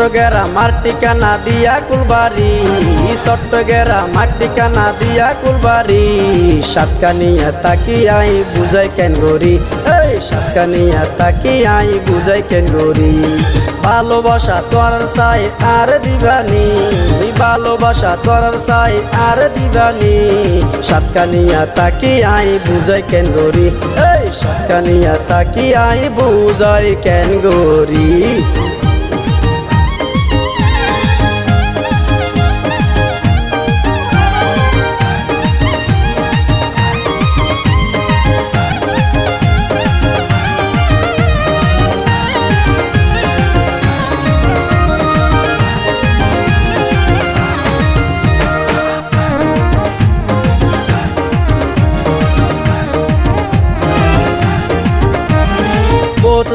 চট্টগেরা মার ঠিকানা দিয়া কুলবাড়ি। চট্টগেরা মার ঠিকানা দিয়া কুলবাড়ি। সাতকানিয়া তাকি আই বুঝাই কেন গরি। এই, সাতকানিয়া তাকি আই বুঝাই কেন গরি। ভালোবাসা তোর সাই আর দিবানি। ভালোবাসা তোর সাই আর দিবানি। সাতকানিয়া তাকি আই বুঝাই কেন গরি। এই, সাতকানিয়া তাকি আই বুঝাই কেন গরি।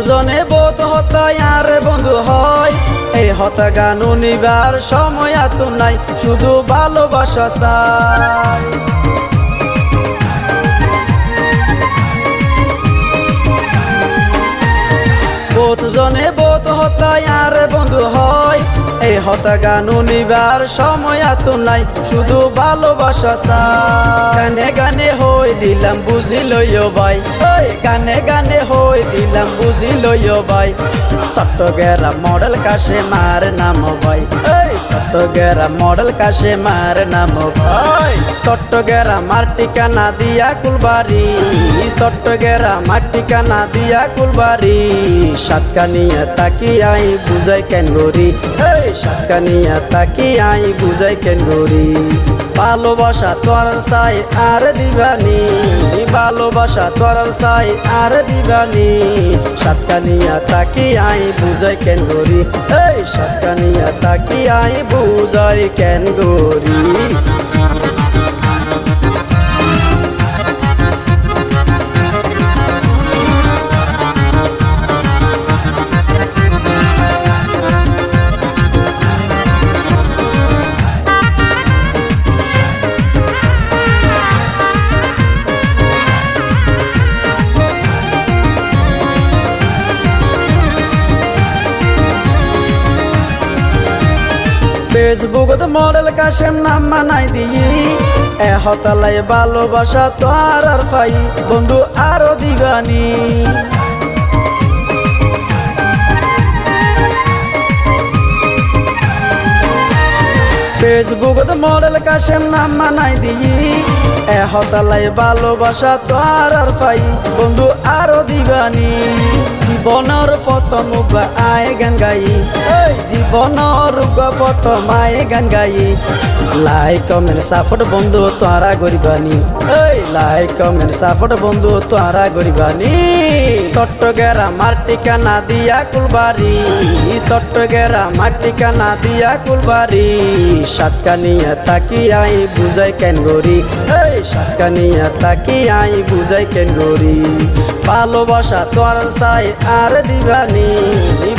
জনে বোত হতায় আর বন্ধু হয়। এই হতা গান নিবার সময় এত নাই, শুধু ভালোবাসা চাই। বোত জনে আর বন্ধু হয়। এই হতা গান নিবার সময় এত নাই, শুধু ভালোবাসা চাই। গানে গানে দিলাম, বুঝি লইও ভাই। ওই গানে গানে হই দিলাম, বুঝি লইও ভাই। চট্টগেরা মডেল কাশে মার নাম ভাই। এই চট্টগেরা মডেল কাশে মার নাম ভাই। চট্টগেরা মার ঠিকানা দিয়া কুলবাড়ি। চট্টগেরা মার ঠিকানা দিয়া কুলবাড়ি। সাতকানিয়া তাকি আই বুঝাই কেন গরি। এই সাতকানিয়া তাকি আই বুঝাই কেন গরি। ভালোবাসা তোর সাই আর দিবানি। ভালোবাসা তোর সাই আর দিবানি। সাতকানিয়া তাকি আই বুঝাই কেন গরি? এই, সাতকানিয়া তাকি আই বুঝাই কেন গরি? ফেসবুকত মডেল কাশেম নাম মানাই দিই। এ হতালাই ভালোবাসা তো আর আর পাই, বন্ধু আরও দিবানি। ফেসবুকত মডেল কাশেম নাম মানাই দিই। এ হতালাই ভালোবাসা তো আর আর পাই, বন্ধু আরও দিবানি। জীবনের প্রথম আয় গান গাই। জীবনের প্রথম আয় গান গাই। লাইক কমেন্ট সাপোর্ট বন্ধু তোরা গরিবানি এই। লাইক কমেন্ট সাপোর্ট বন্ধু তোরা গরিবানি চট্টগেরা মার ঠিকানা দিয়া কুলবাড়ি চট্টগেরা মার ঠিকানা দিয়া কুলবাড়ি সাতকানিয়া তাকি আই বুঝাই কেন গরি এই। সাতকানিয়া তাকি আই বুঝাই কেন গরি ভালোবাসা তোর সাই আর দিবানি।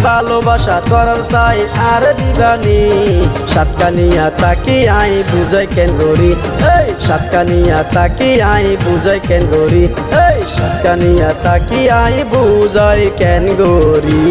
ভালোবাসা তোর সাই আর দিবানি। সাতকানিয়া তাকি আই বুঝাই কেন গরি এই, সাতকানিয়া তাকি আই বুঝাই কেন গরি এই, সাতকানিয়া তাকি আই বুঝাই কেন গরি